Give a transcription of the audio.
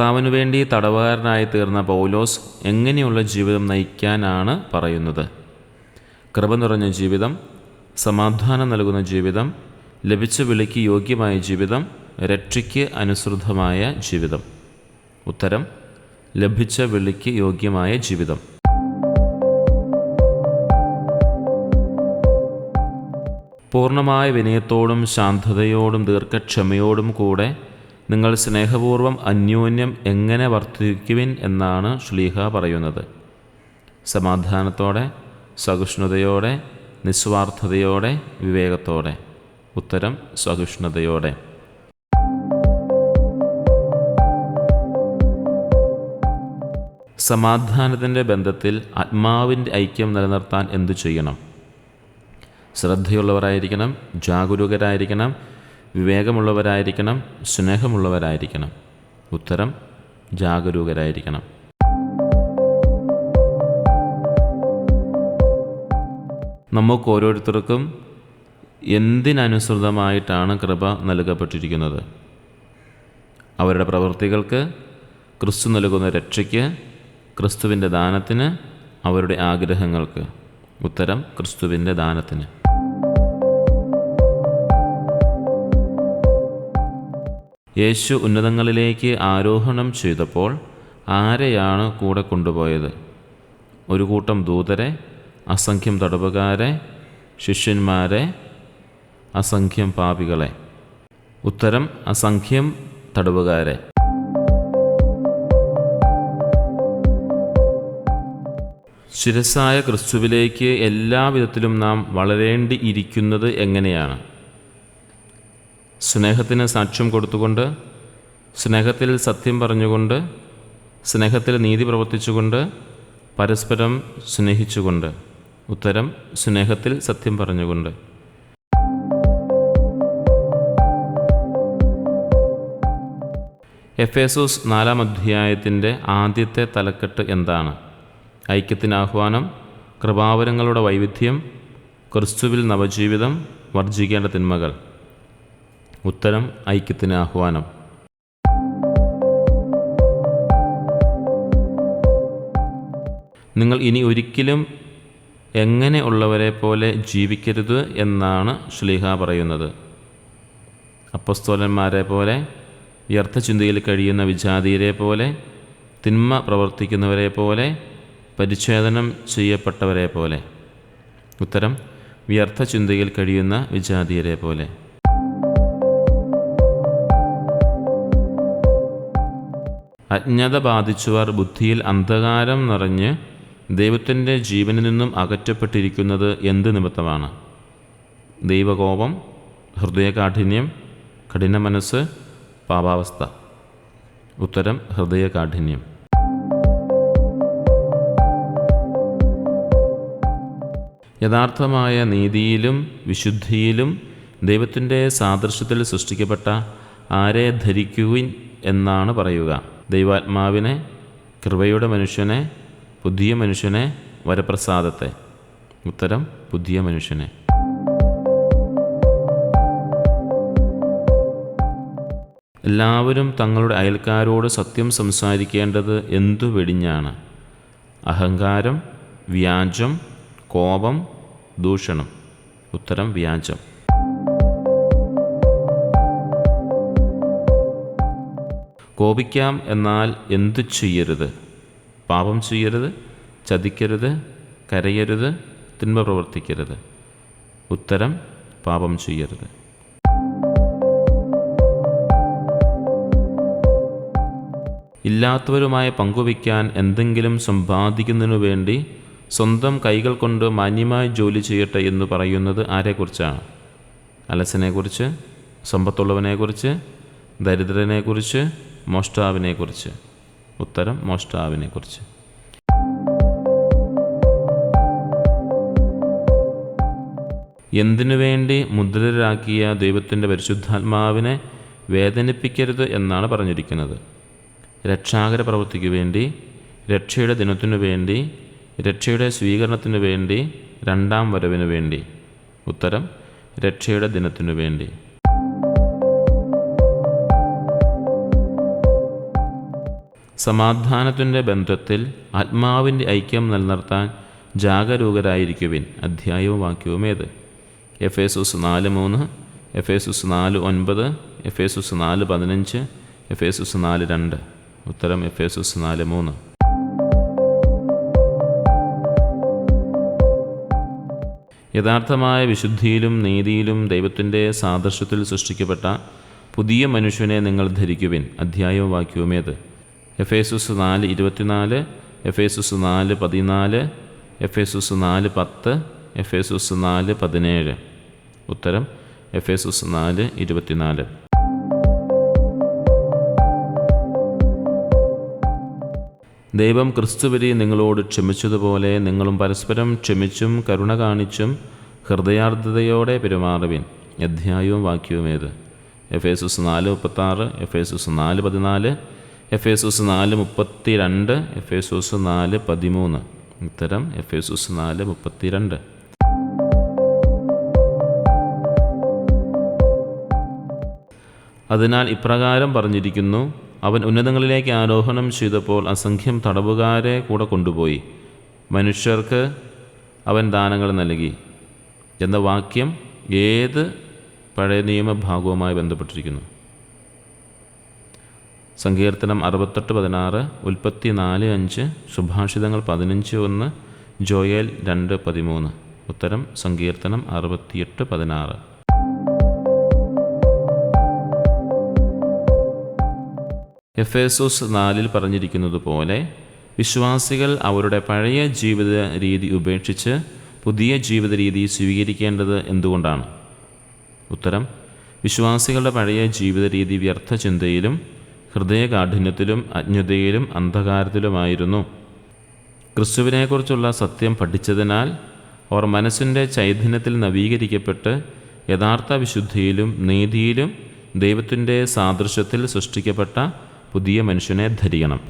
കർത്താവിനു വേണ്ടി തടവുകാരനായി തീർന്ന പൗലോസ് എങ്ങനെയുള്ള ജീവിതം നയിക്കാനാണ് പറയുന്നത്? കൃപ നിറഞ്ഞ ജീവിതം സമാധാനം നൽകുന്ന ജീവിതം ലഭിച്ച വിളിക്ക് യോഗ്യമായ ജീവിതം രക്ഷയ്ക്ക് അനുസൃതമായ ജീവിതം. ഉത്തരം ലഭിച്ച വിളിക്ക് യോഗ്യമായ ജീവിതം. പൂർണമായ വിനയത്തോടും ശാന്തതയോടും ദീർഘക്ഷമയോടും കൂടെ നിങ്ങൾ സ്നേഹപൂർവം അന്യോന്യം എങ്ങനെ വർദ്ധിക്കുവിൻ എന്നാണ് ശ്ലീഹ പറയുന്നത്. സമാധാനത്തോടെ സഹിഷ്ണുതയോടെ നിസ്വാർത്ഥതയോടെ വിവേകത്തോടെ. ഉത്തരം സഹിഷ്ണുതയോടെ. സമാധാനത്തിന്റെ ബന്ധത്തിൽ ആത്മാവിന്റെ ഐക്യം നിലനിർത്താൻ എന്തു ചെയ്യണം? ശ്രദ്ധയുള്ളവരായിരിക്കണം ജാഗരൂകരായിരിക്കണം വിവേകമുള്ളവരായിരിക്കണം സ്നേഹമുള്ളവരായിരിക്കണം. ഉത്തരം ജാഗരൂകരായിരിക്കണം. നമുക്ക് ഓരോരുത്തർക്കും എന്തിനനുസൃതമായിട്ടാണ് കൃപ നൽകപ്പെട്ടിരിക്കുന്നത്? അവരുടെ പ്രവൃത്തികൾക്ക് ക്രിസ്തു നൽകുന്ന രക്ഷയ്ക്ക് ക്രിസ്തുവിന്റെ ദാനത്തിന് അവരുടെ ആഗ്രഹങ്ങൾക്ക്. ഉത്തരം ക്രിസ്തുവിന്റെ ദാനത്തിന്. യേശു ഉന്നതങ്ങളിലേക്ക് ആരോഹണം ചെയ്തപ്പോൾ ആരെയാണ് കൂടെ കൊണ്ടുപോയത്? ഒരു കൂട്ടം ദൂതരെ അസംഖ്യം തടവുകാരെ ശിഷ്യന്മാരെ അസംഖ്യം പാപികളെ. ഉത്തരം അസംഖ്യം തടവുകാരെ. ശിരസായ ക്രിസ്തുവിലേക്ക് എല്ലാവിധത്തിലും നാം വളരേണ്ടി ഇരിക്കുന്നത് എങ്ങനെയാണ്? സ്നേഹത്തിന് സാക്ഷ്യം കൊടുത്തുകൊണ്ട് സ്നേഹത്തിൽ സത്യം പറഞ്ഞുകൊണ്ട് സ്നേഹത്തിൽ നീതി പ്രവർത്തിച്ചുകൊണ്ട് പരസ്പരം സ്നേഹിച്ചുകൊണ്ട്. ഉത്തരം സ്നേഹത്തിൽ സത്യം പറഞ്ഞുകൊണ്ട്. എഫ് എസോസ് നാലാം അധ്യായത്തിന്റെ ആദ്യത്തെ തലക്കെട്ട് എന്താണ്? ഐക്യത്തിന് ആഹ്വാനം കൃപാവരങ്ങളുടെ വൈവിധ്യം ക്രിസ്തുവിൽ നവജീവിതം വർജിക്കേണ്ട തിന്മകൾ. ഉത്തരം ഐക്യത്തിന് ആഹ്വാനം. നിങ്ങൾ ഇനി ഒരിക്കലും എങ്ങനെ ഉള്ളവരെ പോലെ ജീവിക്കരുത് എന്നാണ് ശ്ലീഹ പറയുന്നത്. അപ്പസ്തോലന്മാരെ പോലെ വ്യർത്ഥ ചിന്തയിൽ കഴിയുന്ന വിജാതിയരെ പോലെ തിന്മ പ്രവർത്തിക്കുന്നവരെ പോലെ പരിച്ഛേദനം ചെയ്യപ്പെട്ടവരെ പോലെ. ഉത്തരം വ്യർത്ഥ ചിന്തയിൽ കഴിയുന്ന വിജാതിയരെ പോലെ. അജ്ഞത ബാധിച്ചവർ ബുദ്ധിയിൽ അന്ധകാരം നിറഞ്ഞ് ദൈവത്തിന്റെ ജീവനിൽ നിന്നും അകറ്റപ്പെട്ടിരിക്കുന്നത് എന്ത് നിമിത്തമാണ്? ദൈവകോപം ഹൃദയകാഠിന്യം കഠിന മനസ്സ് പാപാവസ്ഥ. ഉത്തരം ഹൃദയകാഠിന്യം. യഥാർത്ഥമായ നീതിയിലും വിശുദ്ധിയിലും ദൈവത്തിന്റെ സാദൃശ്യത്തിൽ സൃഷ്ടിക്കപ്പെട്ട ആരെ ധരിക്കുവിൻ എന്നാണ് പറയുക. ദൈവാത്മാവിനെ കൃപയുടെ മനുഷ്യനെ പുതിയ മനുഷ്യനെ വരപ്രസാദത്തെ. ഉത്തരം പുതിയ മനുഷ്യനെ. എല്ലാവരും തങ്ങളുടെ അയൽക്കാരോട് സത്യം സംസാരിക്കേണ്ടത് എന്തു വെടിഞ്ഞാണ്? അഹങ്കാരം വ്യാജം കോപം ദൂഷണം. ഉത്തരം വ്യാജം. കോപിക്കാം എന്നാൽ എന്തു ചെയ്യരുത്? പാപം ചെയ്യരുത് ചതിക്കരുത് കരയരുത് തിന്മ പ്രവർത്തിക്കരുത്. ഉത്തരം പാപം ചെയ്യരുത്. ഇല്ലാത്തവരുമായി പങ്കുവയ്ക്കാൻ എന്തെങ്കിലും സമ്പാദിക്കുന്നതിനു വേണ്ടി സ്വന്തം കൈകൾ കൊണ്ട് മാന്യമായി ജോലി ചെയ്യട്ടെ എന്ന് പറയുന്നത് ആരെക്കുറിച്ചാണ്? അലസനെക്കുറിച്ച് സമ്പത്തുള്ളവനെക്കുറിച്ച് ദരിദ്രനെക്കുറിച്ച് മോഷ്ടാവിനെക്കുറിച്ച്. ഉത്തരം മോഷ്ടാവിനെക്കുറിച്ച്. എന്തിനു വേണ്ടി മുദ്രരാക്കിയ ദൈവത്തിന്റെ പരിശുദ്ധാത്മാവിനെ വേദനിപ്പിക്കരുത് എന്നാണ് പറഞ്ഞിരിക്കുന്നത്. രക്ഷാകര പ്രവൃത്തിക്ക് വേണ്ടി രക്ഷയുടെ ദിനത്തിനു വേണ്ടി രക്ഷയുടെ സ്വീകരണത്തിനു വേണ്ടി രണ്ടാം വരവിനു വേണ്ടി. ഉത്തരം രക്ഷയുടെ ദിനത്തിനു വേണ്ടി. സമാധാനത്തിന്റെ ബന്ധത്തിൽ ആത്മാവിന്റെ ഐക്യം നിലനിർത്താൻ ജാഗരൂകരായിരിക്കുവിൻ അധ്യായവും വാക്യവും ഏത്? എഫ് എസുസ് നാല് മൂന്ന് എഫ് എസുസ് നാല് ഒൻപത് എഫ് എസുസ് നാല് പതിനഞ്ച് എഫ് എസുസ് നാല് രണ്ട്. ഉത്തരം എഫ് എസുസ് നാല് മൂന്ന്. യഥാർത്ഥമായ വിശുദ്ധിയിലും നീതിയിലും ദൈവത്തിന്റെ സാദൃശ്യത്തിൽ സൃഷ്ടിക്കപ്പെട്ട പുതിയ മനുഷ്യനെ നിങ്ങൾ ധരിക്കുവിൻ. അധ്യായവും വാക്യവുമേത് എഫ് എസുസ് നാല് ഇരുപത്തിനാല് എഫ് എസുസ് നാല് പതിനാല് എഫ് എസുസ് നാല് പത്ത് എഫ് എസുസ് നാല് പതിനേഴ്. ഉത്തരം എഫ് എസുസ് നാല് ഇരുപത്തിനാല്. ദൈവം ക്രിസ്തുവരി നിങ്ങളോട് ക്ഷമിച്ചതുപോലെ നിങ്ങളും പരസ്പരം ക്ഷമിച്ചും കരുണ കാണിച്ചും ഹൃദയാർദ്ധതയോടെ പെരുമാറുവിൻ. അധ്യായവും വാക്യവുമേത്. എഫ് എസുസ് നാല് മുപ്പത്താറ് എഫ് എസുസ് നാല് പതിനാല് എഫ് എസുസ് നാല് മുപ്പത്തി രണ്ട് എഫ് എസുസ് നാല് പതിമൂന്ന്. ഉത്തരം എഫ് എസുസ് നാല് മുപ്പത്തി രണ്ട് അതിനാൽ ഇപ്രകാരം പറഞ്ഞിരിക്കുന്നു അവൻ ഉന്നതങ്ങളിലേക്ക് ആരോഹണം ചെയ്തപ്പോൾ അസംഖ്യം തടവുകാരെ കൂടെ കൊണ്ടുപോയി. മനുഷ്യർക്ക് അവൻ ദാനങ്ങൾ നൽകി. എന്ന വാക്യം ഏത് പഴയ നിയമ ഭാഗവുമായി ബന്ധപ്പെട്ടിരിക്കുന്നു? സങ്കീർത്തനം അറുപത്തെട്ട് പതിനാറ് ഉൽപ്പത്തി നാല് അഞ്ച് സുഭാഷിതങ്ങൾ പതിനഞ്ച് ഒന്ന് ജോയൽ രണ്ട് പതിമൂന്ന്. ഉത്തരം സങ്കീർത്തനം അറുപത്തിയെട്ട് പതിനാറ്. എഫ് എസോസ് നാലിൽ പറഞ്ഞിരിക്കുന്നത് പോലെ വിശ്വാസികൾ അവരുടെ പഴയ ജീവിത രീതി ഉപേക്ഷിച്ച് പുതിയ ജീവിത രീതി സ്വീകരിക്കേണ്ടത് എന്തുകൊണ്ടാണ്? ഉത്തരം വിശ്വാസികളുടെ പഴയ ജീവിത രീതി വ്യർത്ഥ ചിന്തയിലും ഹൃദയകാഠിന്യത്തിലും അജ്ഞതയിലും അന്ധകാരത്തിലുമായിരുന്നു. ക്രിസ്തുവിനെക്കുറിച്ചുള്ള സത്യം പഠിച്ചതിനാൽ അവർ മനസ്സിന്റെ ചൈതന്യത്തിൽ നവീകരിക്കപ്പെട്ട് യഥാർത്ഥ വിശുദ്ധിയിലും നീതിയിലും ദൈവത്തിന്റെ സാദൃശ്യത്തിൽ സൃഷ്ടിക്കപ്പെട്ട പുതിയ മനുഷ്യനെ ധരിക്കണം.